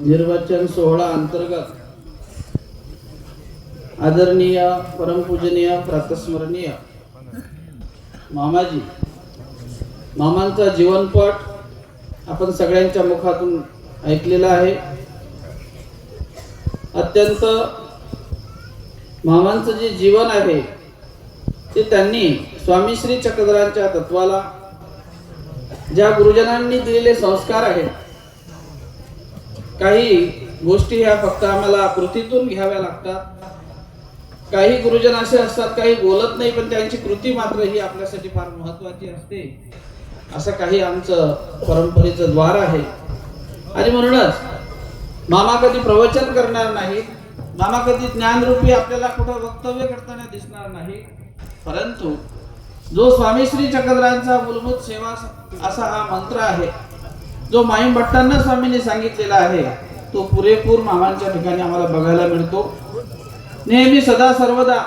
निर्वाचन सोहळा अंतर्गत आदरणीय परमपूजनीय प्रातस्मरणीय मामाजी मामांचा जीवनपट आपण सगळ्यांच्या मुखातून ऐकलेला आहे. अत्यंत मामांचं जे जीवन आहे ते त्यांनी स्वामी श्री चक्रधरांच्या तत्वाला ज्या गुरुजनांनी दिलेले संस्कार आहेत काही गोष्टी ह्या फक्त आम्हाला कृतीतून घ्याव्या लागतात. काही गुरुजन असे असतात काही बोलत नाही पण त्यांची कृती मात्र ही आपल्यासाठी फार महत्वाची असते. असं काही आमचं परंपरेचं द्वार आहे. आणि म्हणूनच मामा कधी प्रवचन करणार नाही मामा कधी ज्ञानरूपी आपल्याला कुठं वक्तव्य करताना दिसणार नाही परंतु जो स्वामी श्री चक्रधरांचा मूलभूत सेवा असा हा मंत्र आहे जो माईम भट्टांना स्वामींनी सांगितलेला आहे तो पुरेपूर मामांच्या ठिकाणी आम्हाला बघायला मिळतो. नेहमी सदा सर्वदा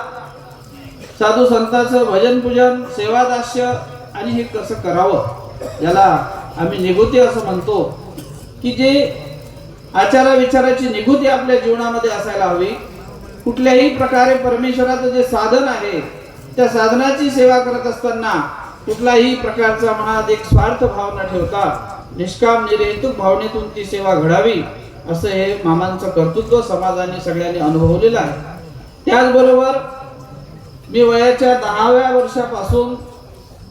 साधू संतांचं भजन पूजन सेवादास्य आणि हे कसं करावं याला आम्ही निगुती असं म्हणतो. की जे आचारा विचाराची निगुती आपल्या जीवनामध्ये असायला हवी कुठल्याही प्रकारे परमेश्वराचं जे साधन आहे त्या साधनाची सेवा करत असताना कुठलाही प्रकारचा मनात एक स्वार्थ भाव न ठेवता निष्काम निर्हेतुक भावनेतून ती सेवा घडावी असं हे मामांचं कर्तृत्व समाजाने सगळ्यांनी अनुभवलेलं आहे. त्याचबरोबर मी वयाच्या दहाव्या वर्षापासून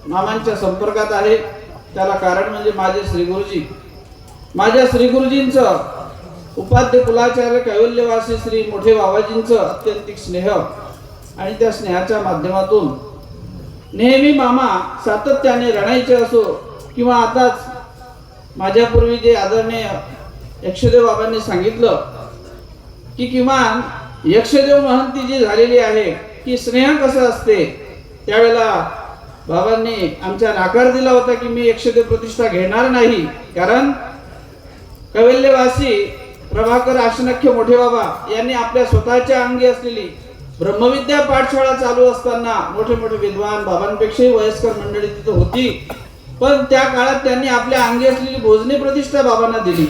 मामांच्या संपर्कात आहे. त्याला कारण म्हणजे माझे श्री गुरुजी. माझ्या श्री गुरुजींचं उपाध्य कुलाचार्य कैवल्यवासी श्री मोठे बाबाजींचं अत्यंतिक स्नेह आणि त्या स्नेहाच्या माध्यमातून नेहमी मामा सातत्याने रणायचे असो किंवा आताच माझ्यापूर्वी जे आदरणीय यक्षदेव बाबांनी सांगितलं की किमान यक्षदेव महंती जी झालेली आहे की स्नेह कसं असते त्यावेळेला बाबांनी आमच्या नाकार दिला होता की मी यक्षदेव प्रतिष्ठा घेणार नाही. कारण कवल्यवासी प्रभाकर आशनख्य मोठे बाबा यांनी आपल्या स्वतःच्या अंगी असलेली ब्रह्मविद्या पाठशाळा चालू असताना मोठे मोठे विद्वान बाबांपेक्षाही वयस्कर मंडळी तिथं होती. पण त्या काळात त्यांनी आपल्या अंगी असलेली भोजनी प्रतिष्ठा बाबांना दिली.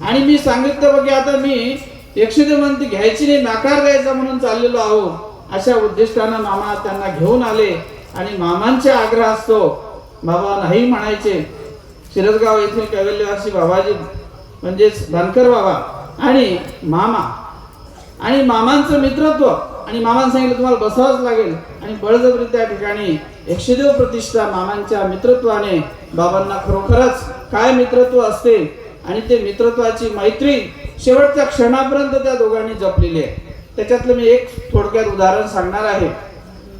आणि मी सांगितलं की आता मी यक्षदेव म्हणती घ्यायची नाही नाकार द्यायचा म्हणून चाललेलो आहो अशा उद्दिष्टानं मामा त्यांना घेऊन आले. आणि मामांचे आग्रह असतो बाबा नाही म्हणायचे. शिरसगाव येथील कैवल्यवासी बाबाजी म्हणजेच धनकर बाबा आणि मामा. आणि मामांचं मित्रत्व आणि मामानं सांगितलं तुम्हाला बसावंच लागेल. आणि बळजबरी त्या ठिकाणी एकशेदेव प्रतिष्ठा मामांच्या मित्रत्वाने बाबांना खरोखरच काय मित्रत्व असते आणि ते मित्रत्वाची मैत्री शेवटच्या क्षणापर्यंत त्या दोघांनी जपलेली आहे. त्याच्यातलं मी एक थोडक्यात उदाहरण सांगणार आहे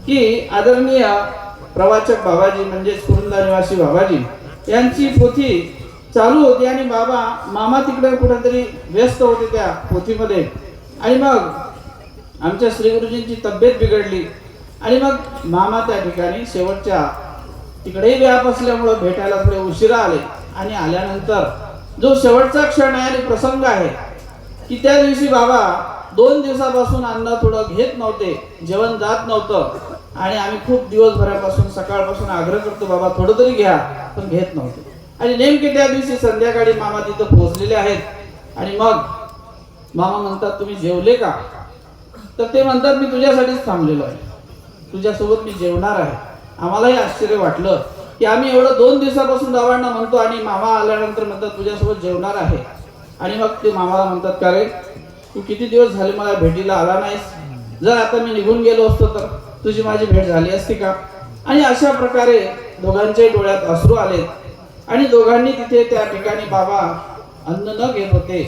की आदरणीय प्रवाचक बाबाजी म्हणजेच कुरुंदा निवासी बाबाजी यांची पोथी चालू होती आणि बाबा मामा तिकडे कुठेतरी व्यस्त होते त्या पोथीमध्ये. आणि मग आमच्या श्री गुरुजींची तब्येत बिघडली. आणि मग मामा त्या ठिकाणी शेवटच्या तिकडेही व्याप असल्यामुळं भेटायला थोडे उशिरा आले. आणि आल्यानंतर जो शेवटचा क्षण आहे आणि प्रसंग आहे की त्या दिवशी बाबा दोन दिवसापासून अन्न थोडं घेत नव्हते जेवण जात नव्हतं. आणि आम्ही खूप दिवसभरापासून सकाळपासून आग्रह करतो बाबा थोडं तरी घ्या पण घेत नव्हते. आणि नेमके त्या दिवशी संध्याकाळी मामा तिथं पोहोचलेले आहेत. आणि मग मामा म्हणतात तुम्ही जेवले का? तर ते म्हणतात मी तुझ्यासाठीच थांबलेलो आहे. तुझ्यासोबत मी जेवणार आहे. आम्हालाही आश्चर्य वाटलं की आम्ही एवढं दोन दिवसापासून बाबांना म्हणतो आणि मामा आल्यानंतर म्हणतात तुझ्यासोबत जेवणार आहे. आणि मग ते मामाला म्हणतात का रे? तू किती दिवस झाले मला भेटीला आला नाहीस? जर आता मी निघून गेलो असतो तर तुझी माझी भेट झाली असती का? आणि अशा प्रकारे दोघांच्याही डोळ्यात अश्रू आले आणि दोघांनी तिथे त्या ठिकाणी बाबा अन्न न घेत होते.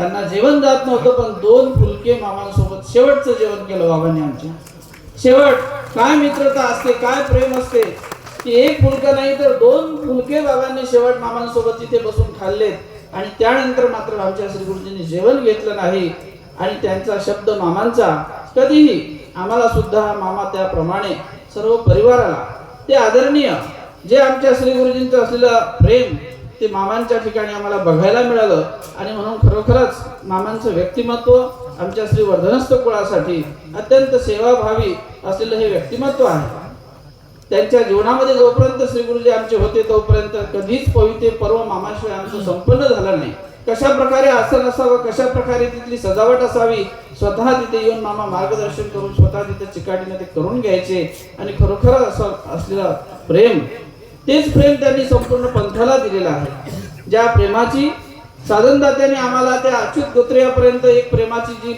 त्यांना जेवण जात नव्हतं पण दोन फुलके मामांसोबत शेवटचं जेवण केलं बाबांनी आमच्या. शेवट काय मित्रता असते काय प्रेम असते की एक फुलका नाही तर दोन फुलके बाबांनी शेवट मामांसोबत तिथे बसून खाल्लेत. आणि त्यानंतर मात्र आमच्या श्री गुरुजींनी जेवण घेतलं नाही. आणि त्यांचा शब्द मामांचा कधीही आम्हाला सुद्धा मामा त्याप्रमाणे सर्व परिवाराला ते आदरणीय जे आमच्या श्री गुरुजींचं असलेलं प्रेम ते मामांच्या ठिकाणी आम्हाला बघायला मिळालं. आणि म्हणून खरोखरच मामांचं व्यक्तिमत्व आमच्या श्री वर्धनस्थ कुळासाठी अत्यंत सेवाभावी असलेलं हे व्यक्तिमत्व आहे. त्यांच्या जीवनामध्ये जोपर्यंत श्री गुरुजी आमचे होते तोपर्यंत कधीच पवित्र पर्व मामाशिवाय आमचं संपन्न झालं नाही. कशा प्रकारे आसन असावं कशा प्रकारे तिथली सजावट असावी स्वतः तिथे येऊन मामा मार्गदर्शन करून स्वतः तिथे चिकाटीने ते करून घ्यायचे आणि खरोखर असं असलेलं प्रेम तेच प्रेम त्यांनी संपूर्ण पंथाला दिलेलं आहे. ज्या प्रेमाची साधनदात्याने आम्हाला त्या अच्युत गोत्रियापर्यंत एक प्रेमाची जी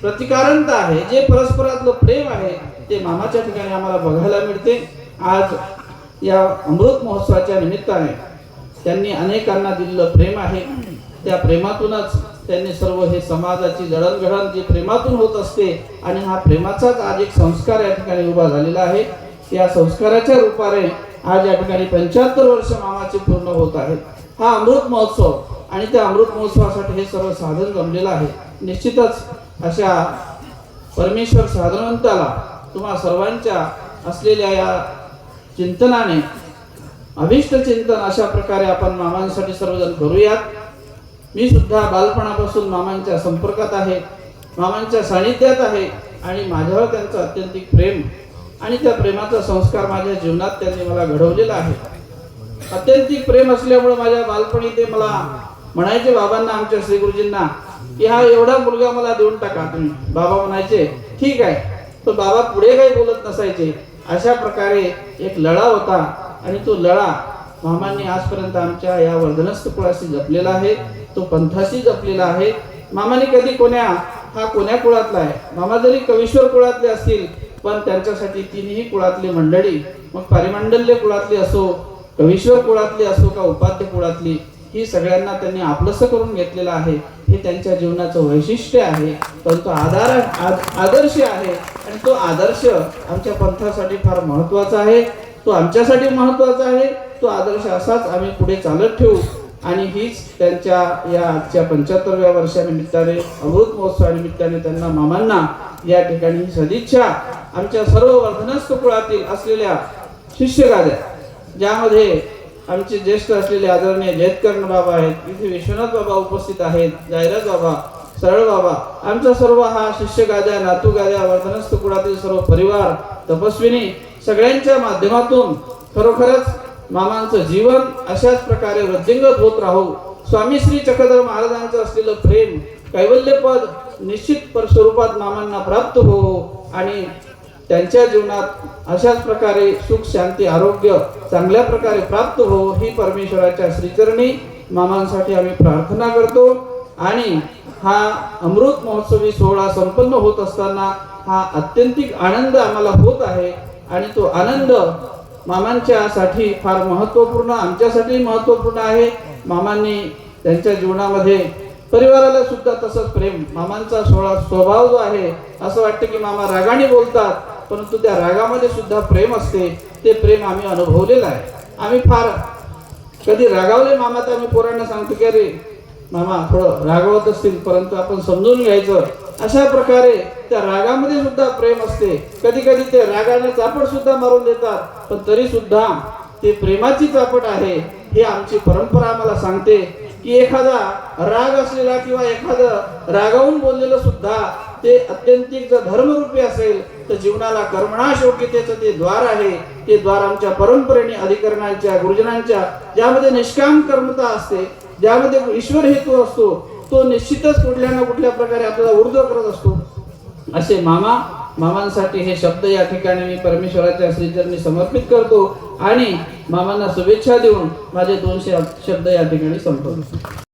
प्रतिकारंत आहे जे परस्परातलं प्रेम आहे ते मामाच्या ठिकाणी आम्हाला बघायला मिळते. आज या अमृत महोत्सवाच्या निमित्ताने त्यांनी अनेकांना दिलेलं प्रेम आहे. त्या प्रेमातूनच त्यांनी सर्व हे समाजाची जडणघडण जी प्रेमातून होत असते आणि हा प्रेमाचाच आज एक संस्कार या ठिकाणी उभा झालेला आहे. या संस्काराच्या रूपाने आज या ठिकाणी पंच्याहत्तर वर्ष मामाचे पूर्ण होत आहेत हा अमृत महोत्सव आणि त्या अमृत महोत्सवासाठी हे सर्व साधन जमलेलं आहे. निश्चितच अशा परमेश्वर साधनवंताला तुम्हा सर्वांच्या असलेल्या या चिंतनाने अभिष्ट चिंतन अशा प्रकारे आपण मामांसाठी सर्वजण करूयात. मी सुद्धा बालपणापासून मामांच्या संपर्कात आहे मामांच्या सानिध्यात आहे आणि माझ्यावर त्यांचं अत्यंतिक प्रेम आणि त्या प्रेमाचा संस्कार माझ्या जीवनात त्यांनी मला घडवलेला आहे. अत्यंतिक प्रेम असल्यामुळे माझ्या बालपणी ते मला म्हणायचे बाबांना आमच्या श्री गुरुजींना की हा एवढा मुलगा मला देऊन टाका. तुम्ही बाबा म्हणायचे ठीक आहे. तो बाबा पुढे काही बोलत नसायचे. अशा प्रकारे एक लढा होता आणि तो लढा मामांनी आजपर्यंत आमच्या या वर्धनस्थ कुळाशी जपलेला आहे. तो पंथाशी जपलेला आहे. मामाने कधी कोण्या हा कोण्या कुळातला आहे? मामा जरी कवीश्वर कुळातले असतील पण त्यांच्यासाठी तिन्ही कुळातली मंडळी मग पारिमंडल्य कुळातली असो कवीश्वर कुळातली असो का उपाध्य कुळातली ही सगळ्यांना त्यांनी आपलंसं करून घेतलेलं आहे. हे त्यांच्या जीवनाचं वैशिष्ट्य आहे. पण तो आधार आद- आदर्श आहे. आणि तो आदर्श आमच्या पंथासाठी फार महत्त्वाचा आहे. तो आमच्यासाठी महत्त्वाचा आहे. तो आदर्श असाच आम्ही पुढे चालत ठेवू. आणि हीच त्यांच्या या आजच्या पंच्याहत्तरव्या वर्षानिमित्ताने अमृत महोत्सवानिमित्ताने त्यांना मामांना या ठिकाणी सदिच्छा. आमच्या सर्व वर्धनस्थ कुळातील असलेल्या शिष्यगाद्या ज्यामध्ये आमचे ज्येष्ठ असलेले आदरणीय जयतकर्ण बाबा आहेत इथे विश्वनाथ बाबा उपस्थित आहेत जाहिरात बाबा सरळ बाबा आमचा सर्व हा शिष्य गाद्या नातू गाद्या वर्धनस्थ कुळातील सर्व परिवार तपस्विनी सगळ्यांच्या माध्यमातून खरोखरच मामांचं जीवन अशाच प्रकारे वृद्धिंगत होत राहू. स्वामी श्री चक्रधर महाराजांचं असलेलं प्रेम कैवल्यपद निश्चित स्वरूपात मामांना प्राप्त हो आणि त्यांच्या जीवनात अशाच प्रकारे सुख शांती आरोग्य चांगल्या प्रकारे प्राप्त हो ही परमेश्वराच्या श्रीचरणी मामांसाठी आम्ही प्रार्थना करतो. आणि हा अमृत महोत्सवी सोहळा संपन्न होत असताना हा अत्यंतिक आनंद आम्हाला होत आहे. आणि तो आनंद मामांच्यासाठी फार महत्त्वपूर्ण आमच्यासाठी महत्त्वपूर्ण आहे. मामांनी त्यांच्या जीवनामध्ये परिवाराला सुद्धा तसंच प्रेम मामांचा सोहळा स्वभाव जो आहे असं वाटतं की मामा रागाने बोलतात. परंतु त्या रागामध्ये सुद्धा प्रेम असते. ते प्रेम आम्ही अनुभवलेलं आहे. आम्ही फार कधी रागावले मामा तर आम्ही पोरांना सांगतो की अरे मामा थोडं रागावत असतील परंतु आपण समजून घ्यायचं. अशा प्रकारे त्या रागामध्ये सुद्धा प्रेम असते. कधी कधी ते रागाने चापट सुद्धा मारून देतात पण तरी सुद्धा ते प्रेमाची चापट आहे हे आमची परंपरा आम्हाला सांगते की एखादा राग असलेला किंवा एखादं रागावून बोललेलं सुद्धा ते अत्यंतिक जर धर्मरूपी असेल तर जीवनाला कर्मणाश योग्यतेचं ते द्वार आहे ते द्वार आमच्या परंपरेने अधिकरणांच्या गुरुजनांच्या ज्यामध्ये निष्काम कर्मता असते ज्यामध्ये ईश्वर हेतू असतो तो निश्चितच कुठल्या ना कुठल्या प्रकारे आपल्याला ऊर्ध्व करत असतो. असे मामा मामांसाठी हे शब्द या ठिकाणी मी परमेश्वराच्या श्रीचरणी समर्पित करतो आणि मामांना शुभेच्छा देऊन माझे दोनशे शब्द या ठिकाणी संपवतो.